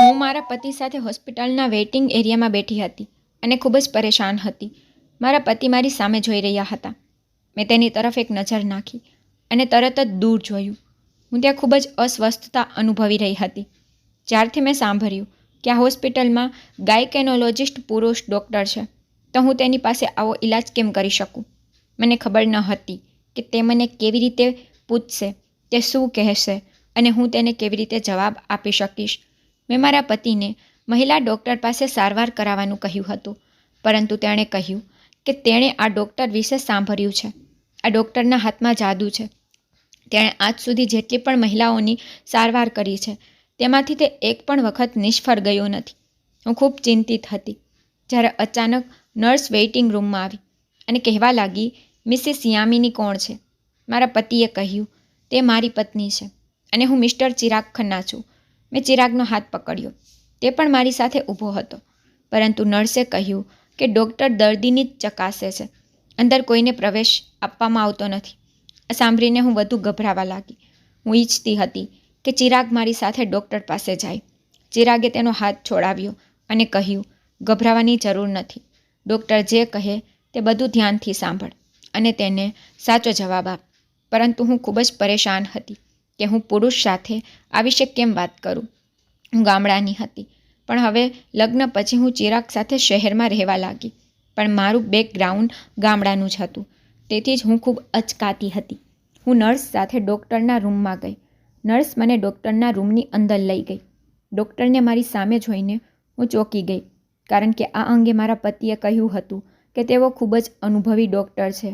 હું મારા પતિ સાથે હોસ્પિટલના વેઇટિંગ એરિયામાં બેઠી હતી અને ખૂબ જ પરેશાન હતી. મારા પતિ મારી સામે જોઈ રહ્યા હતા. મેં તેની તરફ એક નજર નાખી અને તરત જ દૂર જોયું. હું ત્યાં ખૂબ જ અસ્વસ્થતા અનુભવી રહી હતી. જ્યારથી મેં સાંભળ્યું કે આ હોસ્પિટલમાં ગાયકેનોલોજિસ્ટ પુરુષ ડૉક્ટર છે, તો હું તેની પાસે આવો ઈલાજ કેમ કરી શકું? મને ખબર ન હતી કે તે મને કેવી રીતે પૂછશે, તે શું કહેશે અને હું તેને કેવી રીતે જવાબ આપી શકીશ. મેં મારા પતિને મહિલા ડૉક્ટર પાસે સારવાર કરાવવાનું કહ્યું હતું, પરંતુ તેણે કહ્યું કે તેણે આ ડૉક્ટર વિશે સાંભળ્યું છે. આ ડૉક્ટરના હાથમાં જાદુ છે. તેણે આજ સુધી જેટલી પણ મહિલાઓની સારવાર કરી છે, તેમાંથી તે એક પણ વખત નિષ્ફળ ગયો નથી. હું ખૂબ ચિંતિત હતી, જ્યારે અચાનક નર્સ વેઇટિંગ રૂમમાં આવી અને કહેવા લાગી, મિસિસ યામિની કોણ છે? મારા પતિએ કહ્યું, તે મારી પત્ની છે અને હું મિસ્ટર ચિરાગ ખન્ના છું. મેં ચિરાગનો હાથ પકડ્યો. તે પણ મારી સાથે ઊભો હતો. પરંતુ નર્સે કહ્યું કે ડૉક્ટર દર્દીની જ ચકાસે છે. અંદર કોઈને પ્રવેશ આપવામાં આવતો નથી. આ સાંભળીને હું વધુ ગભરાવા લાગી. હું ઈચ્છતી હતી કે ચિરાગ મારી સાથે ડૉક્ટર પાસે જાય. ચિરાગે તેનો હાથ છોડાવ્યો અને કહ્યું, ગભરાવાની જરૂર નથી. ડૉક્ટર જે કહે તે બધું ધ્યાનથી સાંભળ અને તેને સાચો જવાબ આપ. પરંતુ હું ખૂબ જ પરેશાન હતી. કે હું પુરુષ સાથે આ વિશે કેમ વાત કરું? હું ગામડાની હતી, પણ હવે લગ્ન પછી હું ચિરાગ સાથે શહેરમાં રહેવા લાગી, પણ મારું બેકગ્રાઉન્ડ ગામડાનું જ હતું. તેથી જ હું ખૂબ અચકાતી હતી. હું નર્સ સાથે ડૉક્ટરના રૂમમાં ગઈ. નર્સ મને ડૉક્ટરના રૂમની અંદર લઈ ગઈ. ડૉક્ટરને મારી સામે જોઈને હું ચોંકી ગઈ, કારણ કે આ અંગે મારા પતિએ કહ્યું હતું કે તેઓ ખૂબ જ અનુભવી ડૉક્ટર છે.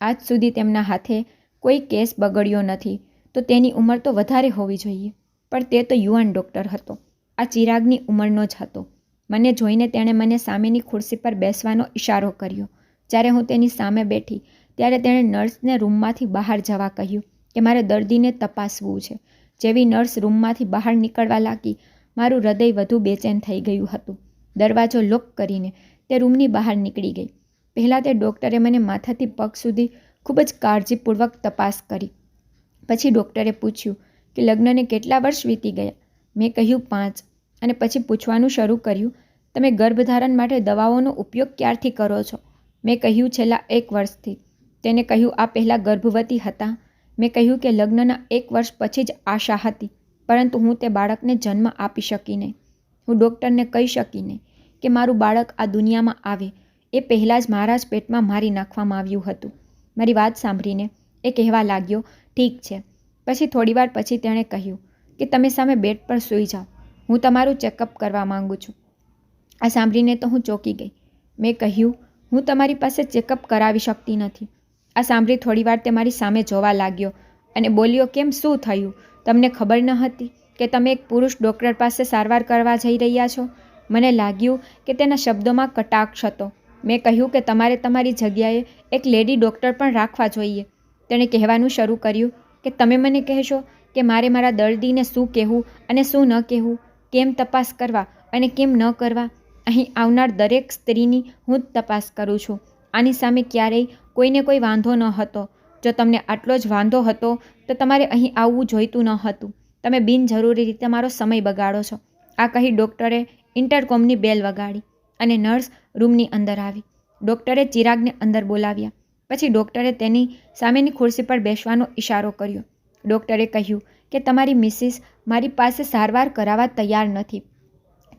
આજ સુધી તેમના હાથે કોઈ કેસ બગડ્યો નથી. તો તેની ઉંમર તો વધારે હોવી જોઈએ. પણ તે તો યુવાન ડૉક્ટર હતો. આ ચિરાગની ઉંમરનો જ હતો. મને જોઈને તેણે મને સામેની ખુરશી પર બેસવાનો ઇશારો કર્યો. જ્યારે હું તેની સામે બેઠી, ત્યારે તેણે નર્સને રૂમમાંથી બહાર જવા કહ્યું કે મારે દર્દીને તપાસવું છે. જેવી નર્સ રૂમમાંથી બહાર નીકળવા લાગી, મારું હૃદય વધુ બેચેન થઈ ગયું હતું. દરવાજો લોક કરીને તે રૂમની બહાર નીકળી ગઈ. પહેલાં તે ડૉક્ટરે મને માથાથી પગ સુધી ખૂબ જ કાળજીપૂર્વક તપાસ કરી. પછી ડૉક્ટરે પૂછ્યું કે લગ્નને કેટલા વર્ષ વીતી ગયા? મેં કહ્યું, પાંચ. અને પછી પૂછવાનું શરૂ કર્યું, તમે ગર્ભધારણ માટે દવાઓનો ઉપયોગ ક્યારથી કરો છો? મેં કહ્યું, છેલ્લા એક વર્ષથી. તેને કહ્યું, આ પહેલાં ગર્ભવતી હતા. મેં કહ્યું કે લગ્નના એક વર્ષ પછી જ આશા હતી, પરંતુ હું તે બાળકને જન્મ આપી શકી નહીં. હું ડૉક્ટરને કહી શકી નહીં કે મારું બાળક આ દુનિયામાં આવે. એ પહેલાં જ મારા જ પેટમાં મારી નાખવામાં આવ્યું હતું. મારી વાત સાંભળીને એ કહેવા લાગ્યો, ઠીક છે. પછી થોડીવાર પછી તેણે કહ્યું કે, તમે સામે બેડ પર સૂઈ જાઓ. હું તમારું ચેકઅપ કરવા માગું છું. આ સાંભળીને તો હું ચોંકી ગઈ. મેં કહ્યું, હું તમારી પાસે ચેકઅપ કરાવી શકતી નથી. આ સાંભળી થોડીવાર તે મારી સામે જોવા લાગ્યો અને બોલ્યો, કેમ, શું થયું? તમને ખબર ન હતી કે તમે એક પુરુષ ડૉક્ટર પાસે સારવાર કરવા જઈ રહ્યા છો? મને લાગ્યું કે તેના શબ્દોમાં કટાક્ષ હતો. મેં કહ્યું કે તમારે તમારી જગ્યાએ એક લેડી ડૉક્ટર પણ રાખવા જોઈએ. તેણે કહેવાનું શરૂ કર્યું કે તમે મને કહેશો કે મારે મારા દર્દીને શું કહેવું અને શું ન કહેવું, કેમ તપાસ કરવા અને કેમ ન કરવા? અહીં આવનાર દરેક સ્ત્રીની હું જ તપાસ કરું છું. આની સામે ક્યારેય કોઈને કોઈ વાંધો ન હતો. જો તમને આટલો જ વાંધો હતો, તો તમારે અહીં આવવું જોઈતું ન હતું. તમે બિનજરૂરી રીતે મારો સમય બગાડો છો. આ કહી ડૉક્ટરે ઇન્ટરકોમની બેલ વગાડી અને નર્સ રૂમની અંદર આવી. ડૉક્ટરે ચિરાગને અંદર બોલાવ્યા. પછી ડૉક્ટરે તેની સામેની ખુરશી પર બેસવાનો ઇશારો કર્યો. ડૉક્ટરે કહ્યું કે તમારી મિસિસ મારી પાસે સારવાર કરાવવા તૈયાર નથી.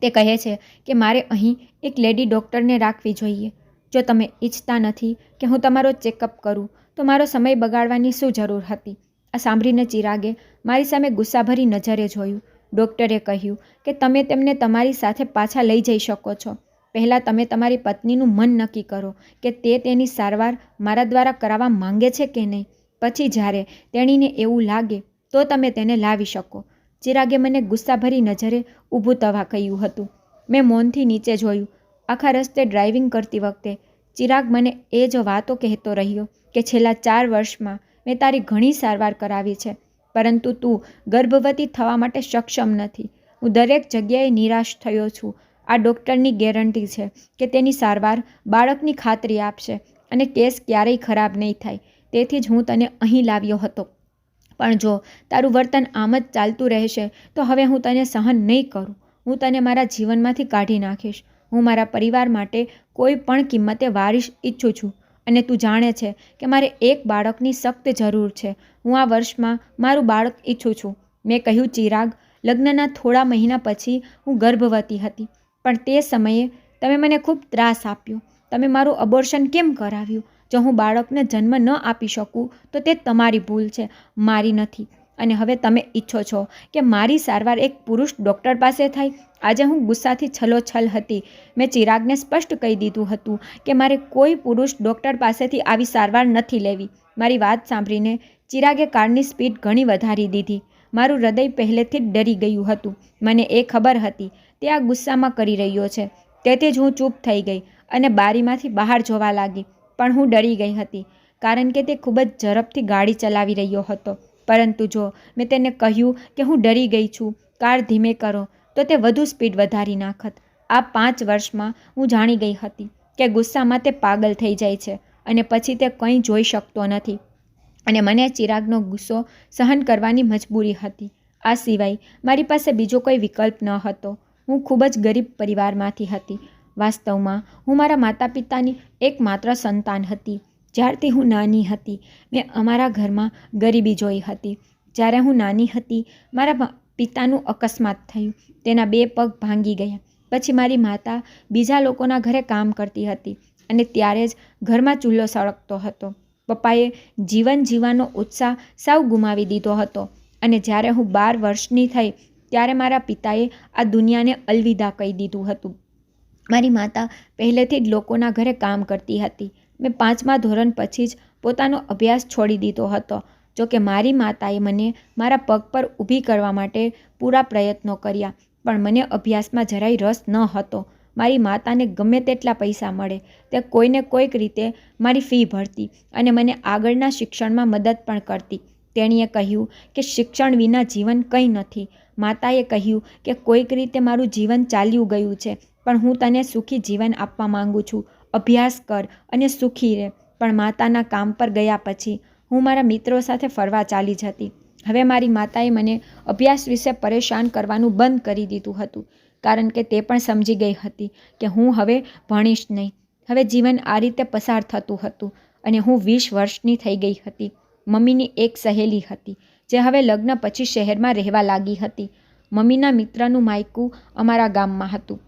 તે કહે છે કે મારે અહીં એક લેડી ડૉક્ટરને રાખવી જોઈએ. જો તમે ઈચ્છતા નથી કે હું તમારો ચેકઅપ કરું, તો મારો સમય બગાડવાની શું જરૂર હતી? આ સાંભળીને ચિરાગે મારી સામે ગુસ્સાભરી નજરે જોયું. ડૉક્ટરે કહ્યું કે તમે તેમને તમારી સાથે પાછા લઈ જઈ શકો છો. પહેલાં તમે તમારી પત્નીનું મન નક્કી કરો કે તે તેની સારવાર મારા દ્વારા કરાવવા માંગે છે કે નહીં. પછી જ્યારે તેણીને એવું લાગે, તો તમે તેને લાવી શકો. ચિરાગે મને ગુસ્સાભરી નજરે ઊભું થવા કહ્યું હતું. મેં મૌનથી નીચે જોયું. આખા રસ્તે ડ્રાઇવિંગ કરતી વખતે ચિરાગ મને એ જ વાતો કહેતો રહ્યો કે છેલ્લા ચાર વર્ષમાં મેં તારી ઘણી સારવાર કરાવી છે, પરંતુ તું ગર્ભવતી થવા માટે સક્ષમ નથી. હું દરેક જગ્યાએ નિરાશ થયો છું. આ ડૉક્ટરની ગેરંટી છે કે તેની સારવાર બાળકની ખાતરી આપશે અને કેસ ક્યારેય ખરાબ નહીં થાય. તેથી જ હું તને અહીં લાવ્યો હતો. પણ જો તારું વર્તન આમ જ ચાલતું રહેશે, તો હવે હું તને સહન નહીં કરું. હું તને મારા જીવનમાંથી કાઢી નાખીશ. હું મારા પરિવાર માટે કોઈ પણ કિંમતે વારીશ ઈચ્છું છું. અને તું જાણે છે કે મારે એક બાળકની સખ્ત જરૂર છે. હું આ વર્ષમાં મારું બાળક ઈચ્છું છું. મેં કહ્યું ચિરાગ, લગ્નના થોડા મહિના પછી હું ગર્ભવતી હતી. પણ તે સમયે તમે મને ખૂબ ત્રાસ આપ્યો. તમે મારું અબોર્શન કેમ કરાવ્યું? જો હું બાળકને જન્મ ન આપી શકું, તો તે તમારી ભૂલ છે, મારી નથી. અને હવે તમે ઈચ્છો છો કે મારી સારવાર એક પુરુષ ડૉક્ટર પાસે થાય? આજે હું ગુસ્સાથી છલોછલ હતી. મેં ચિરાગને સ્પષ્ટ કહી દીધું હતું કે મારે કોઈ પુરુષ ડૉક્ટર પાસેથી આવી સારવાર નથી લેવી. મારી વાત સાંભળીને ચિરાગે કારની સ્પીડ ઘણી વધારી દીધી. મારું હૃદય પહેલેથી જ ડરી ગયું હતું. મને એ ખબર હતી તે આ ગુસ્સામાં કરી રહ્યો છે. તેથી જ હું ચૂપ થઈ ગઈ અને બારીમાંથી બહાર જોવા લાગી. પણ હું ડરી ગઈ હતી, કારણ કે તે ખૂબ જ ઝડપથી ગાડી ચલાવી રહ્યો હતો. પરંતુ જો મેં તેને કહ્યું કે હું ડરી ગઈ છું, કાર ધીમે કરો, તો તે વધુ સ્પીડ વધારી નાખત. આ પાંચ વર્ષમાં હું જાણી ગઈ હતી કે ગુસ્સામાં તે પાગલ થઈ જાય છે અને પછી તે કંઈ જોઈ શકતો નથી. અને મને ચિરાગનો ગુસ્સો સહન કરવાની મજબૂરી હતી. આ સિવાય મારી પાસે બીજો કોઈ વિકલ્પ ન હતો. હું ખૂબ જ ગરીબ પરિવારમાંથી હતી. વાસ્તવમાં, હું મારા માતા પિતાની એકમાત્ર સંતાન હતી. જ્યારથી હું નાની હતી, મેં અમારા ઘરમાં ગરીબી જોઈ હતી. જ્યારે હું નાની હતી, મારા પિતાનું અકસ્માત થયું. તેના બે પગ ભાંગી ગયા. પછી મારી માતા બીજા લોકોના ઘરે કામ કરતી હતી અને ત્યારે જ ઘરમાં ચૂલ્લો સળગતો હતો. પપ્પાએ જીવન જીવવાનો ઉત્સાહ સાવ ગુમાવી દીધો હતો અને જ્યારે હું બાર વર્ષની થઈ ત્યારે મારા પિતાએ આ દુનિયાને અલવિદા કહી દીધું હતું. મારી માતા પહેલેથી જ લોકોના ઘરે કામ કરતી હતી. મેં પાંચમા ધોરણ પછી જ પોતાનો અભ્યાસ છોડી દીધો હતો. જો કે મારી માતાએ મને મારા પગ પર ઊભી કરવા માટે પૂરા પ્રયત્નો કર્યા, પણ મને અભ્યાસમાં જરાય રસ ન હતો. મારી માતાને ગમે તેટલા પૈસા મળે, તે કોઈને કોઈક રીતે મારી ફી ભરતી અને મને આગળના શિક્ષણમાં મદદ પણ કરતી. તેણીએ કહ્યું કે શિક્ષણ વિના જીવન કંઈ નથી માતાએ કહ્યું કે કોઈક રીતે મારું જીવન ચાલ્યું ગયું છે, પણ હું તને સુખી જીવન આપવા માંગુ છું. અભ્યાસ કર અને સુખી રહે. પણ માતાના કામ પર ગયા પછી હું મારા મિત્રો સાથે ફરવા ચાલી જતી. હવે મારી માતાએ મને અભ્યાસ વિશે પરેશાન કરવાનું બંધ કરી દીધું હતું, કારણ કે તે પણ સમજી ગઈ હતી કે હું હવે ભણીશ નહીં. હવે જીવન આ રીતે પસાર થતું હતું અને હું વીસ વર્ષની થઈ ગઈ હતી. મમ્મીની એક સહેલી હતી. જે હવે લગ્ન પછી શહેરમાં રહેવા લાગી હતી. મમ્મીના મિત્રનું માયકું અમારા ગામમાં હતું.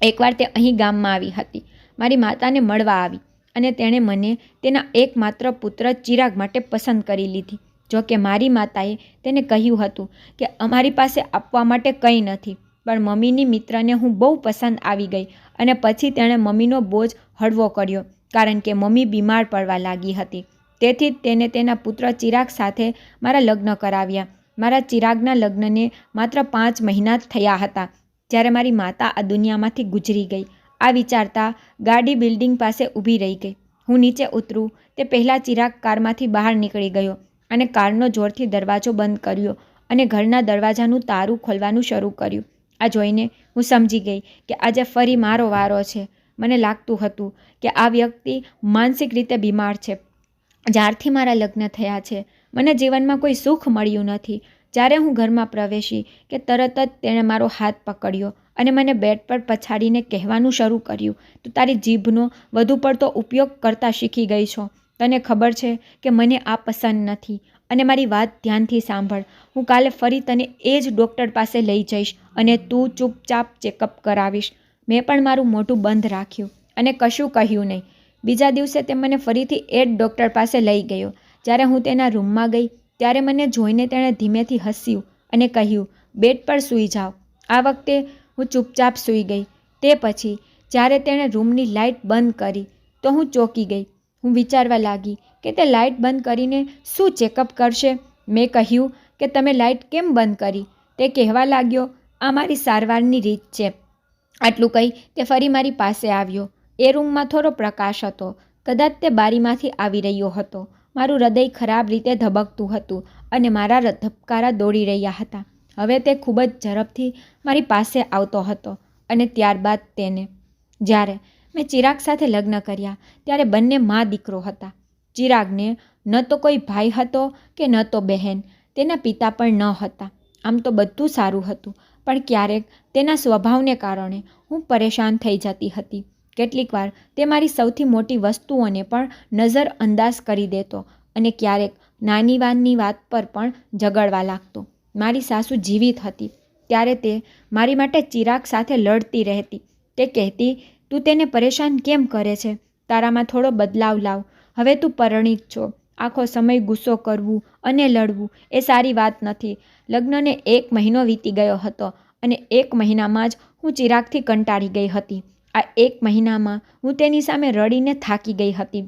એકવાર તે અહીં ગામમાં આવી હતી. મારી માતાને મળવા આવી અને તેણે મને તેના એકમાત્ર પુત્ર ચિરાગ માટે પસંદ કરી લીધી. જો કે મારી માતાએ તેને કહ્યું હતું કે અમારી પાસે આપવા માટે કંઈ નથી, પણ મમ્મીની મિત્રને હું બહુ પસંદ આવી ગઈ અને પછી તેણે મમ્મીનો બોજ હળવો કર્યો, કારણ કે મમ્મી બીમાર પડવા લાગી હતી. તેથી જ તેને તેના પુત્ર ચિરાગ સાથે મારા લગ્ન કરાવ્યા. મારા ચિરાગના લગ્નને માત્ર પાંચ મહિના જ થયા હતા, જ્યારે મારી માતા આ દુનિયામાંથી ગુજરી ગઈ. આ વિચારતા ગાડી બિલ્ડિંગ પાસે ઊભી રહી ગઈ. હું નીચે ઉતરું, તે પહેલાં ચિરાગ કારમાંથી બહાર નીકળી ગયો અને કારનો જોરથી દરવાજો બંધ કર્યો અને ઘરના દરવાજાનું તારું ખોલવાનું શરૂ કર્યું. આ જોઈને હું સમજી ગઈ કે આજે ફરી મારો વારો છે. મને લાગતું હતું કે આ વ્યક્તિ માનસિક રીતે બીમાર છે. જ્યારથી મારા લગ્ન થયા છે, મને જીવનમાં કોઈ સુખ મળ્યું નથી. જ્યારે હું ઘરમાં પ્રવેશી કે તરત જ તેણે મારો હાથ પકડ્યો અને મને બેડ પર પછાડીને કહેવાનું શરૂ કર્યું, તો તારી જીભનો વધુ પડતો ઉપયોગ કરતા શીખી ગઈ છો. તને ખબર છે કે મને આ પસંદ નથી. અને મારી વાત ધ્યાનથી સાંભળ. હું કાલે ફરી તને એ જ ડૉક્ટર પાસે લઈ જઈશ અને તું ચૂપચાપ ચેકઅપ કરાવીશ. મેં પણ મારું મોઢું બંધ રાખ્યું અને કશું કહ્યું નહીં. બીજા દિવસે તે મને ફરીથી એ જ ડૉક્ટર પાસે લઈ ગયો. જ્યારે હું તેના રૂમમાં ગઈ, ત્યારે મને જોઈને તેણે ધીમેથી હસ્યું અને કહ્યું, બેડ પર સૂઈ જાઓ. આ વખતે હું ચૂપચાપ સૂઈ ગઈ. તે પછી, જ્યારે તેણે રૂમની લાઇટ બંધ કરી, તો હું ચોંકી ગઈ. હું વિચારવા લાગી કે તે લાઇટ બંધ કરીને શું ચેકઅપ કરશે? મેં કહ્યું કે, તમે લાઇટ કેમ બંધ કરી? તે કહેવા લાગ્યો, આ મારી સારવારની રીત છે. આટલું કહી તે ફરી મારી પાસે આવ્યો. એ રૂમમાં થોડો પ્રકાશ હતો. કદાચ તે બારીમાંથી આવી રહ્યો હતો. મારું હૃદય ખરાબ રીતે ધબકતું હતું અને મારા ધબકારા દોડી રહ્યા હતા. હવે તે ખૂબ જ ઝડપથી મારી પાસે આવતો હતો અને ત્યારબાદ તેને. જ્યારે મેં ચિરાગ સાથે લગ્ન કર્યા, ત્યારે બંને મા દીકરો હતા. ચિરાગને ન તો કોઈ ભાઈ હતો કે ન તો બહેન. તેના પિતા પણ ન હતા. આમ તો બધું સારું હતું. પણ ક્યારેક તેના સ્વભાવને કારણે હું પરેશાન થઈ જતી હતી. કેટલીકવાર તે મારી સૌથી મોટી વસ્તુઓને પણ નજરઅંદાજ કરી દેતો અને ક્યારેક નાની વાનની વાત પર પણ ઝઘડવા લાગતો. મારી સાસુ જીવિત હતી, ત્યારે તે મારી માટે ચિરાગ સાથે લડતી રહેતી. તે કહેતી, તું તેને પરેશાન કેમ કરે છે? તારામાં થોડો બદલાવ લાવ. હવે તું પરિણીત છો. આખો સમય ગુસ્સો કરવું અને લડવું એ સારી વાત નથી. લગ્નને એક મહિનો વીતી ગયો હતો અને એક મહિનામાં જ હું ચિરાગથી કંટાળી ગઈ હતી. આ એક મહિનામાં હું તેની સામે રડીને થાકી ગઈ હતી.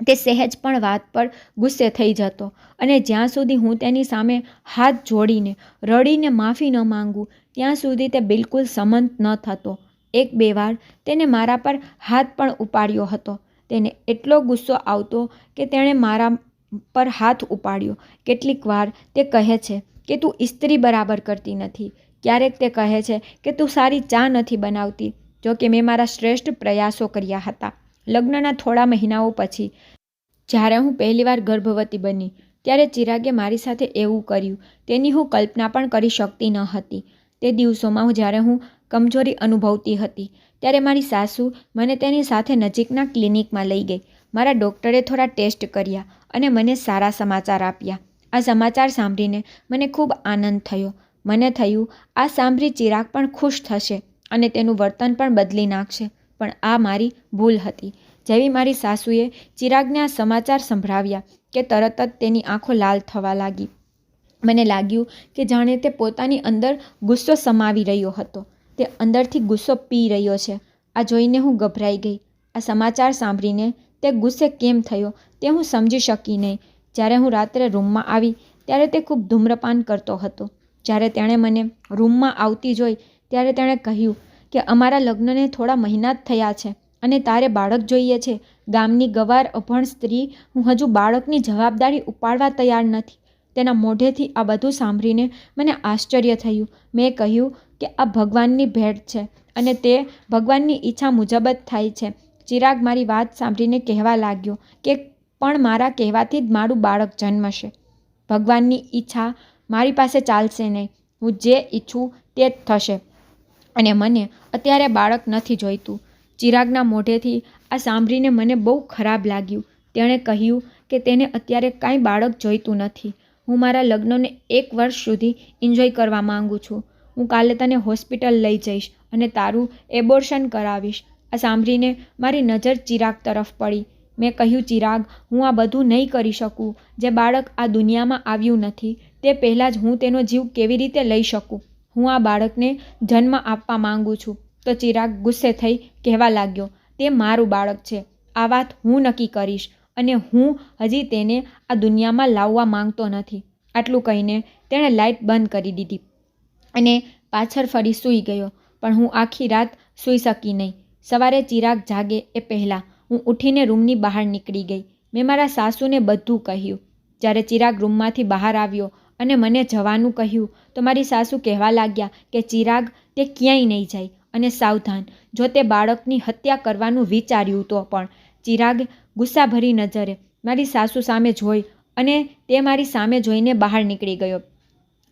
તે સહેજ પણ વાત પર ગુસ્સે થઈ જતો અને જ્યાં સુધી હું તેની સામે હાથ જોડીને રડીને માફી ન માંગું, ત્યાં સુધી તે બિલકુલ સમંત ન થતો. એક બે વાર તેને મારા પર હાથ પણ ઉપાડ્યો હતો. તેને એટલો ગુસ્સો આવતો કે તેણે મારા પર હાથ ઉપાડ્યો. કેટલીક વાર તે કહે છે કે તું ઇસ્ત્રી બરાબર કરતી નથી. ક્યારેક તે કહે છે કે તું સારી ચા નથી બનાવતી. જો કે મેં મારા શ્રેષ્ઠ પ્રયાસો કર્યા હતા. લગ્નના થોડા મહિનાઓ પછી, જ્યારે હું પહેલીવાર ગર્ભવતી બની, ત્યારે ચિરાગે મારી સાથે એવું કર્યું. તેની હું કલ્પના પણ કરી શકતી ન હતી. તે દિવસોમાં હું જ્યારે હું કમજોરી અનુભવતી હતી, ત્યારે મારી સાસુ મને તેની સાથે નજીકના ક્લિનિકમાં લઈ ગઈ. મારા ડૉક્ટરે થોડા ટેસ્ટ કર્યા અને મને સારા સમાચાર આપ્યા. આ સમાચાર સાંભળીને મને ખૂબ આનંદ થયો. મને થયું, આ સાંભળી ચિરાગ પણ ખુશ થશે. અને તેનું વર્તન પણ બદલી નાખશે. પણ આ મારી ભૂલ હતી. જેવી મારી સાસુએ ચિરાગને આ સમાચાર સંભળાવ્યા કે તરત જ તેની આંખો લાલ થવા લાગી. મને લાગ્યું કે જાણે તે પોતાની અંદર ગુસ્સો સમાવી રહ્યો હતો. તે અંદરથી ગુસ્સો પી રહ્યો છે. આ જોઈને હું ગભરાઈ ગઈ. આ સમાચાર સાંભળીને તે ગુસ્સે કેમ થયો તે હું સમજી શકી નહીં. જ્યારે હું રાત્રે રૂમમાં આવી ત્યારે તે ખૂબ ધૂમ્રપાન કરતો હતો. જ્યારે તેણે મને રૂમમાં આવતી જોઈ ત્યારે તેણે કહ્યું કે અમારા લગ્નને થોડા મહિના જ થયા છે અને તારે બાળક જોઈએ છે. ગામની ગવાર અભણ સ્ત્રી હું હજુ બાળકની જવાબદારી ઉપાડવા તૈયાર નથી. તેના મોઢેથી આ બધું સાંભળીને મને આશ્ચર્ય થયું. મેં કહ્યું કે આ ભગવાનની ભેટ છે અને તે ભગવાનની ઈચ્છા મુજબ જ થાય છે. ચિરાગ મારી વાત સાંભળીને કહેવા લાગ્યો કે પણ મારા કહેવાથી જ મારું બાળક જન્મશે. ભગવાનની ઈચ્છા મારી પાસે ચાલશે નહીં. હું જે ઈચ્છું તે જ થશે. અને મને અત્યારે બાળક નથી જોઈતું. ચિરાગના મોઢેથી આ સાંભળીને મને બહુ ખરાબ લાગ્યું. તેણે કહ્યું કે તેને અત્યારે કાંઈ બાળક જોઈતું નથી. હું મારા લગ્નને એક વર્ષ સુધી એન્જોય કરવા માગું છું. હું કાલે તને હોસ્પિટલ લઈ જઈશ અને તારું એબોર્શન કરાવીશ. આ સાંભળીને મારી નજર ચિરાગ તરફ પડી. મેં કહ્યું, ચિરાગ, હું આ બધું નહીં કરી શકું. જે બાળક આ દુનિયામાં આવ્યું નથી, તે પહેલાં જ હું તેનો જીવ કેવી રીતે લઈ શકું? હું આ બાળકને જન્મ આપવા માંગુ છું. તો ચિરાગ ગુસ્સે થઈ કહેવા લાગ્યો, તે મારું બાળક છે. આ વાત હું નક્કી કરીશ અને હું હજી તેને આ દુનિયામાં લાવવા માંગતો નથી. આટલું કહીને તેણે લાઇટ બંધ કરી દીધી અને પાછળ ફરી સૂઈ ગયો. પણ હું આખી રાત સૂઈ શકી નહીં. સવારે ચિરાગ જાગે એ પહેલાં હું ઉઠીને રૂમની બહાર નીકળી ગઈ. મેં મારા સાસુને બધું કહ્યું. જ્યારે ચિરાગ રૂમમાંથી બહાર આવ્યો અને મને જવાનું કહ્યું. તો મારી સાસુ કહેવા લાગ્યા કે ચિરાગ, તે ક્યાંય નહીં જાય અને સાવધાન. જો તે બાળકની હત્યા કરવાનું વિચાર્યું તો પણ. ચિરાગ ગુસ્સાભરી નજરે મારી સાસુ સામે જોઈ અને તે મારી સામે જોઈને બહાર નીકળી ગયો.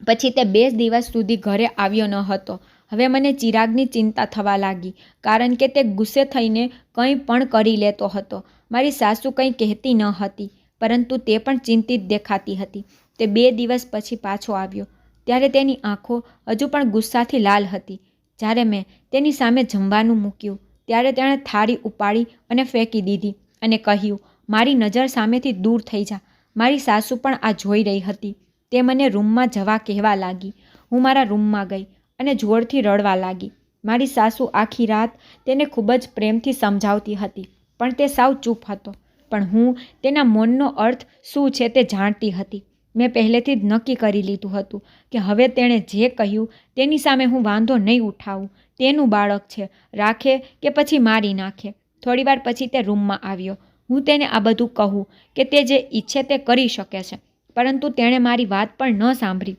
પછી તે બે દિવસ સુધી ઘરે આવ્યો ન હતો. હવે મને ચિરાગની ચિંતા થવા લાગી, કારણ કે તે ગુસ્સે થઈને કંઈ પણ કરી લેતો હતો. મારી સાસુ કંઈ કહેતી ન હતી, પરંતુ તે પણ ચિંતિત દેખાતી હતી. તે બે દિવસ પછી પાછો આવ્યો. ત્યારે તેની આંખો હજુ પણ ગુસ્સાથી લાલ હતી. જ્યારે મેં તેની સામે જમવાનું મૂક્યું, ત્યારે તેણે થાળી ઉપાડી અને ફેંકી દીધી અને કહ્યું, મારી નજર સામેથી દૂર થઈ જા. મારી સાસુ પણ આ જોઈ રહી હતી. તે મને રૂમમાં જવા કહેવા લાગી. હું મારા રૂમમાં ગઈ અને જોરથી રડવા લાગી. મારી સાસુ આખી રાત તેને ખૂબ જ પ્રેમથી સમજાવતી હતી, પણ તે સાવ ચૂપ હતો. પણ હું તેના મૌનનો અર્થ શું છે તે જાણતી હતી. મેં પહેલેથી જ નક્કી કરી લીધું હતું કે હવે તેણે જે કહ્યું તેની સામે હું વાંધો નહીં ઉઠાવું. તેનું બાળક છે. રાખે કે પછી મારી નાખે. થોડીવાર પછી તે રૂમમાં આવ્યો. હું તેને આ બધું કહું કે તે જે ઈચ્છે તે કરી શકે છે. પરંતુ તેણે મારી વાત પણ ન સાંભળી.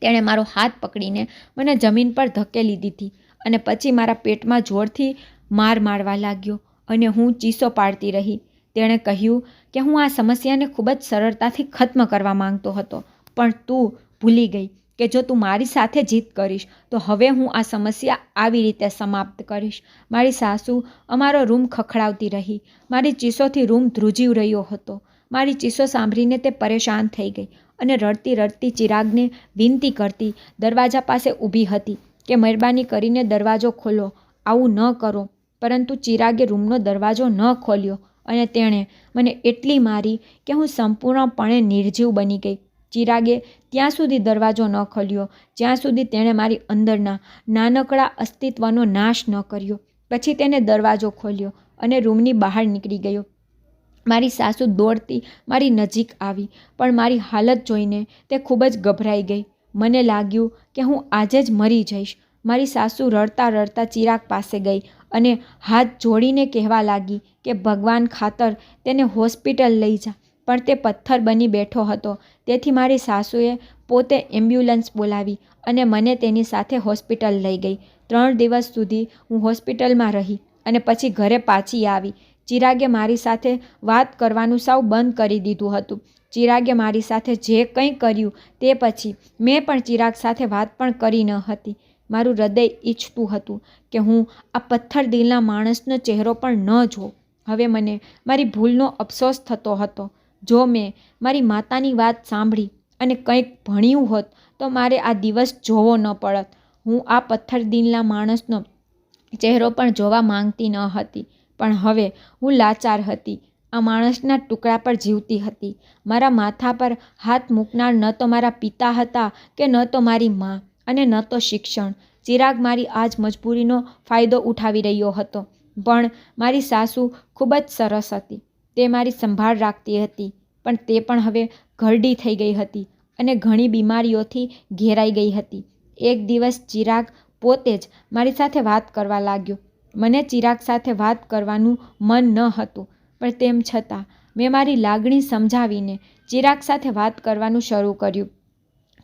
તેણે મારો હાથ પકડીને મને જમીન પર ધકેલી દીધી અને પછી મારા પેટમાં જોરથી માર મારવા લાગ્યો અને હું ચીસો પાડતી રહી. તેણે કહ્યું કે હું આ સમસ્યાને ખૂબ જ સરળતાથી ખત્મ કરવા માંગતો હતો. પણ તું ભૂલી ગઈ કે જો તું મારી સાથે જીત કરીશ, તો હવે હું આ સમસ્યા આવી રીતે સમાપ્ત કરીશ. મારી સાસુ અમારો રૂમ ખખડાવતી રહી. મારી ચીસોથી રૂમ ધ્રુજી રહ્યો હતો. મારી ચીસો સાંભળીને તે પરેશાન થઈ ગઈ અને રડતી રડતી ચિરાગને વિનંતી કરતી દરવાજા પાસે ઊભી હતી કે મહેરબાની કરીને દરવાજો ખોલો. આવું ન કરો. પરંતુ ચિરાગે રૂમનો દરવાજો ન ખોલ્યો. અને તેણે મને એટલી મારી કે હું સંપૂર્ણપણે નિર્જીવ બની ગઈ. ચિરાગે ત્યાં સુધી દરવાજો ન ખોલ્યો. જ્યાં સુધી તેણે મારી અંદરના નાનકડા અસ્તિત્વનો નાશ ન કર્યો. પછી તેને દરવાજો ખોલ્યો અને રૂમની બહાર નીકળી ગયો. મારી સાસુ દોડતી મારી નજીક આવી, પણ મારી હાલત જોઈને તે ખૂબ જ ગભરાઈ ગઈ. મને લાગ્યું કે હું આજે જ મરી જઈશ. મારી સાસુ રડતા રડતા ચિરાગ પાસે ગઈ અને હાથ જોડીને કહેવા લાગી કે, ભગવાન ખાતર તેને હોસ્પિટલ લઈ જા. પણ તે પથ્થર બની બેઠો હતો. તેથી મારી સાસુએ પોતે એમ્બ્યુલન્સ બોલાવી અને મને તેની સાથે હોસ્પિટલ લઈ ગઈ. ત્રણ દિવસ સુધી હું હોસ્પિટલમાં રહી અને પછી ઘરે પાછી આવી. ચિરાગે મારી સાથે વાત કરવાનું સાવ બંધ કરી દીધું હતું. ચિરાગે મારી સાથે જે કંઈ કર્યું તે પછી મેં પણ ચિરાગ સાથે વાત પણ કરી ન હતી. મારું હૃદય ઈચ્છતું હતું કે હું આ પથ્થર દિલના માણસનો ચહેરો પણ ન જોઉં. હવે મને મારી ભૂલનો અફસોસ થતો હતો. જો મેં મારી માતાની વાત સાંભળી અને કંઈક ભણ્યું હોત, તો મારે આ દિવસ જોવો ન પડત. હું આ પથ્થર દિલના માણસનો ચહેરો પણ જોવા માંગતી ન હતી. પણ હવે હું લાચાર હતી. આ માણસના ટુકડા પર જીવતી હતી. મારા માથા પર હાથ મૂકનાર ન તો મારા પિતા હતા કે ન તો મારી મા. અને ન તો શિક્ષણ. ચિરાગ મારી આ જ મજબૂરીનો ફાયદો ઉઠાવી રહ્યો હતો. પણ મારી સાસુ ખૂબ જ સરસ હતી. તે મારી સંભાળ રાખતી હતી, પણ તે પણ હવે ઘરડી થઈ ગઈ હતી અને ઘણી બીમારીઓથી ઘેરાઈ ગઈ હતી. એક દિવસ ચિરાગ પોતે જ મારી સાથે વાત કરવા લાગ્યો. મને ચિરાગ સાથે વાત કરવાનું મન ન હતું, પણ તેમ છતાં મેં મારી લાગણી સમજાવીને ચિરાગ સાથે વાત કરવાનું શરૂ કર્યું.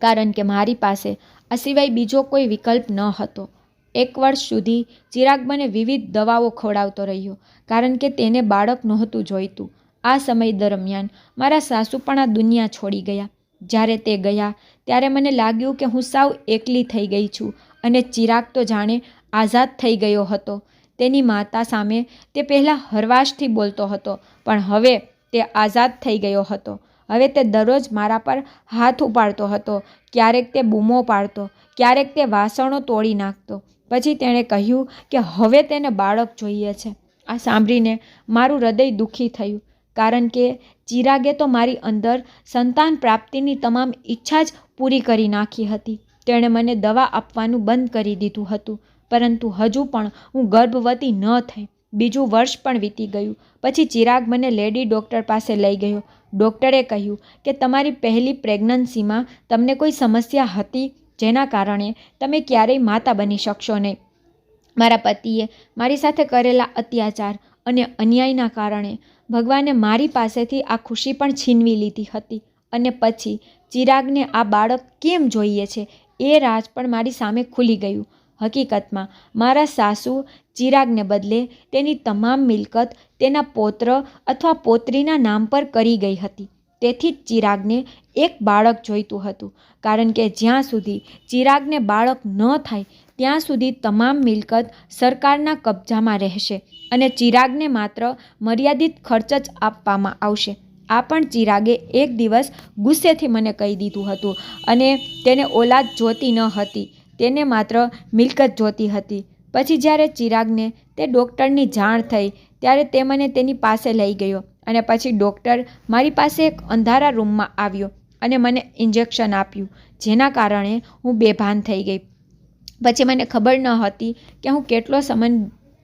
કારણ કે મારી પાસે આ સિવાય બીજો કોઈ વિકલ્પ ન હતો. એક વર્ષ સુધી ચિરાગ મને વિવિધ દવાઓ ખવડાવતો રહ્યો, કારણ કે તેને બાળક નહોતું જોઈતું. આ સમય દરમિયાન મારા સાસુ પણ આ દુનિયા છોડી ગયા. જ્યારે તે ગયા, ત્યારે મને લાગ્યું કે હું સાવ એકલી થઈ ગઈ છું અને ચિરાગ તો જાણે આઝાદ થઈ ગયો હતો. તેની માતા સામે તે પહેલાં હરવાશથી બોલતો હતો, પણ હવે તે આઝાદ થઈ ગયો હતો. હવે તે દરરોજ મારા પર હાથ ઉપાડતો હતો. ક્યારેક તે બૂમો પાડતો, ક્યારેક તે વાસણો તોડી નાખતો. પછી તેણે કહ્યું કે હવે તેને બાળક જોઈએ છે. આ સાંભળીને મારું હૃદય દુઃખી થયું, કારણ કે ચિરાગે તો મારી અંદર સંતાન પ્રાપ્તિની તમામ ઈચ્છા જ પૂરી કરી નાખી હતી. તેણે મને દવા આપવાનું બંધ કરી દીધું હતું, પરંતુ હજુ પણ હું ગર્ભવતી ન થઈ. બીજું વર્ષ પણ વીતી ગયું. પછી ચિરાગ મને લેડી ડૉક્ટર પાસે લઈ ગયો. ડૉક્ટરે કહ્યું કે તમારી પહેલી પ્રેગ્નન્સીમાં તમને કોઈ સમસ્યા હતી? જેના કારણે તમે ક્યારેય માતા બની શકશો નહીં. મારા પતિએ મારી સાથે કરેલા અત્યાચાર અને અન્યાયના કારણે ભગવાને મારી પાસેથી આ ખુશી પણ છીનવી લીધી હતી અને પછી ચિરાગને આ બાળક કેમ જોઈએ છે? એ રાજ પણ મારી સામે ખુલી ગયું. હકીકતમાં, મારા સાસુ ચિરાગને બદલે તેની તમામ મિલકત તેના પૌત્ર અથવા પૌત્રીના નામ પર કરી ગઈ હતી. તેથી જ ચિરાગને એક બાળક જોઈતું હતું. કારણ કે જ્યાં સુધી ચિરાગને બાળક ન થાય, ત્યાં સુધી તમામ મિલકત સરકારના કબજામાં રહેશે અને ચિરાગને માત્ર મર્યાદિત ખર્ચ જ આપવામાં આવશે. આ પણ ચિરાગે એક દિવસ ગુસ્સેથી મને કહી દીધું હતું અને તેને ઓલાદ જોતી ન હતી. તેને માત્ર મિલકત જોતી હતી. પછી જ્યારે ચિરાગને તે ડૉક્ટરની જાણ થઈ, ત્યારે તે મને તેની પાસે લઈ ગયો અને પછી ડૉક્ટર મારી પાસે એક અંધારા રૂમમાં આવ્યો અને મને ઇન્જેક્શન આપ્યું, જેના કારણે હું બેભાન થઈ ગઈ. પછી મને ખબર ન હતી કે હું કેટલો સમય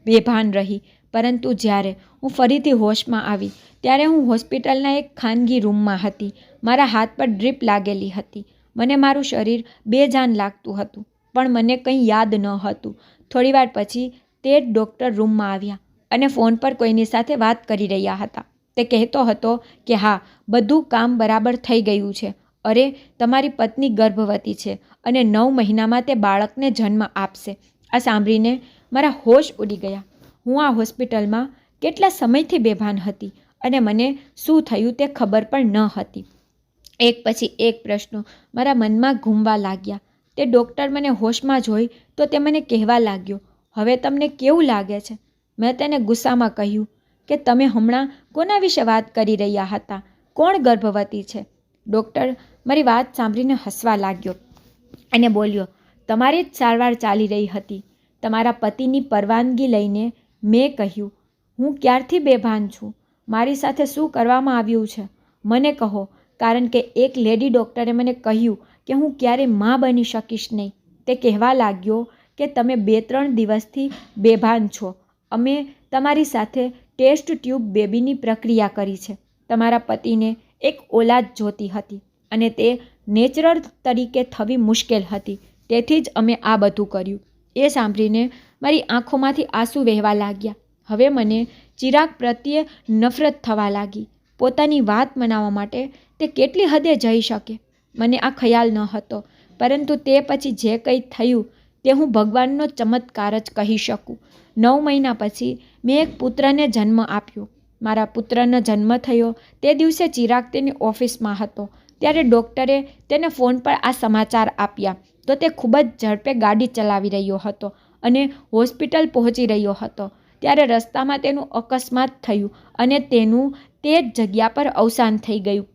બેભાન રહી, પરંતુ જ્યારે હું ફરીથી હોશમાં આવી, ત્યારે હું હોસ્પિટલના એક ખાનગી રૂમમાં હતી. મારા હાથ પર ડ્રીપ લાગેલી હતી. મને મારું શરીર બેજાન લાગતું હતું. પણ મને કંઈ યાદ ન હતું. થોડીવાર પછી તે જ ડૉક્ટર રૂમમાં આવ્યા અને ફોન પર કોઈની સાથે વાત કરી રહ્યા હતા. તે કહેતો હતો કે, હા, બધું કામ બરાબર થઈ ગયું છે. અરે, તમારી પત્ની ગર્ભવતી છે અને નવ મહિનામાં તે બાળકને જન્મ આપશે. આ સાંભળીને મારા હોશ ઉડી ગયા. હું આ હોસ્પિટલમાં કેટલા સમયથી બેભાન હતી અને મને શું થયું તે ખબર પણ ન હતી. એક પછી એક પ્રશ્નો મારા મનમાં ઘૂમવા લાગ્યા. તે ડૉક્ટર મને હોશમાં જોઈ તો તે મને કહેવા લાગ્યો, હવે તમને કેવું લાગે છે? મેં તેને ગુસ્સામાં કહ્યું કે, તમે હમણાં કોના વિશે વાત કરી રહ્યા હતા? કોણ ગર્ભવતી છે? ડૉક્ટર મારી વાત સાંભળીને હસવા લાગ્યો અને બોલ્યો, તમારી જ સારવાર ચાલી રહી હતી. તમારા પતિની પરવાનગી લઈને મેં કહ્યું, હું ક્યારથી બેભાન છું? મારી સાથે શું કરવામાં આવ્યું છે? મને કહો, કારણ કે એક લેડી ડૉક્ટરે મને કહ્યું કે હું ક્યારે માં બની શકીશ નહીં. તે કહેવા લાગ્યો કે તમે બે ત્રણ દિવસથી બેભાન છો. અમે તમારી સાથે ટેસ્ટ ટ્યુબ બેબીની પ્રક્રિયા કરી છે. તમારા પતિને એક ઓલાદ જોતી હતી અને તે નેચરલ તરીકે થવી મુશ્કેલ હતી. તેથી જ અમે આ બધું કર્યું. એ સાંભળીને મારી આંખોમાંથી આંસુ વહેવા લાગ્યા. હવે મને ચિરાગ પ્રત્યે નફરત થવા લાગી. પોતાની વાત મનાવવા માટે તે કેટલી હદે જઈ શકે? મને આ ખ્યાલ ન હતો. પરંતુ તે પછી જે કંઈ થયું તે હું ભગવાનનો ચમત્કાર જ કહી શકું. નવ મહિના પછી મેં એક પુત્રને જન્મ આપ્યો. મારા પુત્રનો જન્મ થયો તે દિવસે ચિરાગ તેની ઓફિસમાં હતો. ત્યારે ડૉક્ટરે તેને ફોન પર આ સમાચાર આપ્યા તો તે ખૂબ જ ઝડપે ગાડી ચલાવી રહ્યો હતો અને હોસ્પિટલ પહોંચી રહ્યો હતો. ત્યારે રસ્તામાં તેનું અકસ્માત થયું અને તેનું તે જ જગ્યા પર અવસાન થઈ ગયું.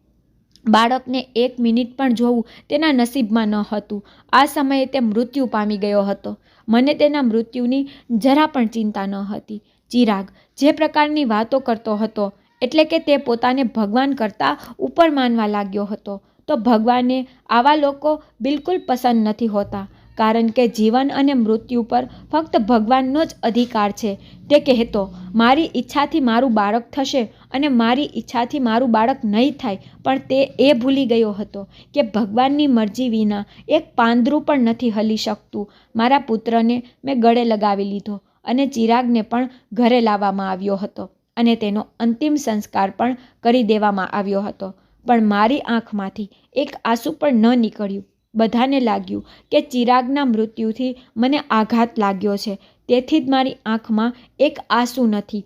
બાળકને એક મિનિટ પણ જોવું તેના નસીબમાં ન હતું. આ સમયે તે મૃત્યુ પામી ગયો હતો. મને તેના મૃત્યુની જરા પણ ચિંતા ન હતી. ચિરાગ જે પ્રકારની વાતો કરતો હતો, એટલે કે તે પોતાને ભગવાન કરતાં ઉપર માનવા લાગ્યો હતો, તો ભગવાને આવા લોકો બિલકુલ પસંદ નથી હોતા. કારણ કે જીવન અને મૃત્યુ પર ફક્ત ભગવાનનો જ અધિકાર છે. તે કહેતો, મારી ઈચ્છાથી મારું બાળક થશે અને મારી ઈચ્છાથી મારું બાળક નહીં થાય. પણ તે એ ભૂલી ગયો હતો કે ભગવાનની મરજી વિના એક પાંદરું પણ નથી હલી શકતું. મારા પુત્રને મેં ગળે લગાવી લીધો અને ચિરાગને પણ ઘરે લાવવામાં આવ્યો હતો અને તેનો અંતિમ સંસ્કાર પણ કરી દેવામાં આવ્યો હતો. પણ મારી આંખમાંથી એક આંસુ પણ ન નીકળ્યું. બધાને લાગ્યું કે ચિરાગના મૃત્યુથી મને આઘાત લાગ્યો છે. તેથી જ મારી આંખમાં એક આંસુ નથી.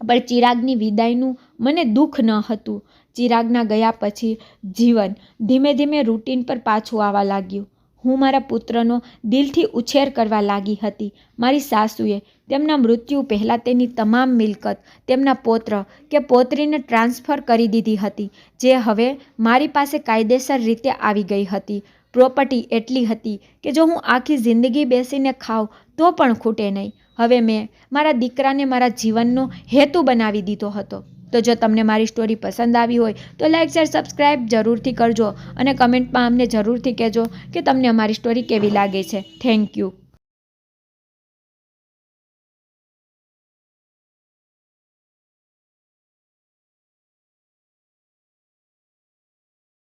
પણ ચિરાગની વિદાયનું મને દુઃખ ન હતું. ચિરાગના ગયા પછી જીવન ધીમે ધીમે રૂટીન પર પાછું આવવા લાગ્યું. હું મારા પુત્રનો દિલથી ઉછેર કરવા લાગી હતી. મારી સાસુએ તેમના મૃત્યુ પહેલાં તેની તમામ મિલકત, તેમના પોત્ર કે પોત્રીને ટ્રાન્સફર કરી દીધી હતી, જે હવે મારી પાસે કાયદેસર રીતે આવી ગઈ હતી. પ્રોપર્ટી એટલી હતી કે જો હું આખી જિંદગી બેસીને ખાઉં, તો પણ ખૂટે નહીં. હવે મેં મારા દીકરાને મારા જીવનનો હેતુ બનાવી દીધો હતો. તો જો તમને મારી સ્ટોરી પસંદ આવી હોય, તો લાઇક શેર સબસ્ક્રાઈબ જરૂરથી કરજો અને કમેન્ટમાં અમને જરૂરથી કહેજો કે તમને અમારી સ્ટોરી કેવી લાગે છે. Thank you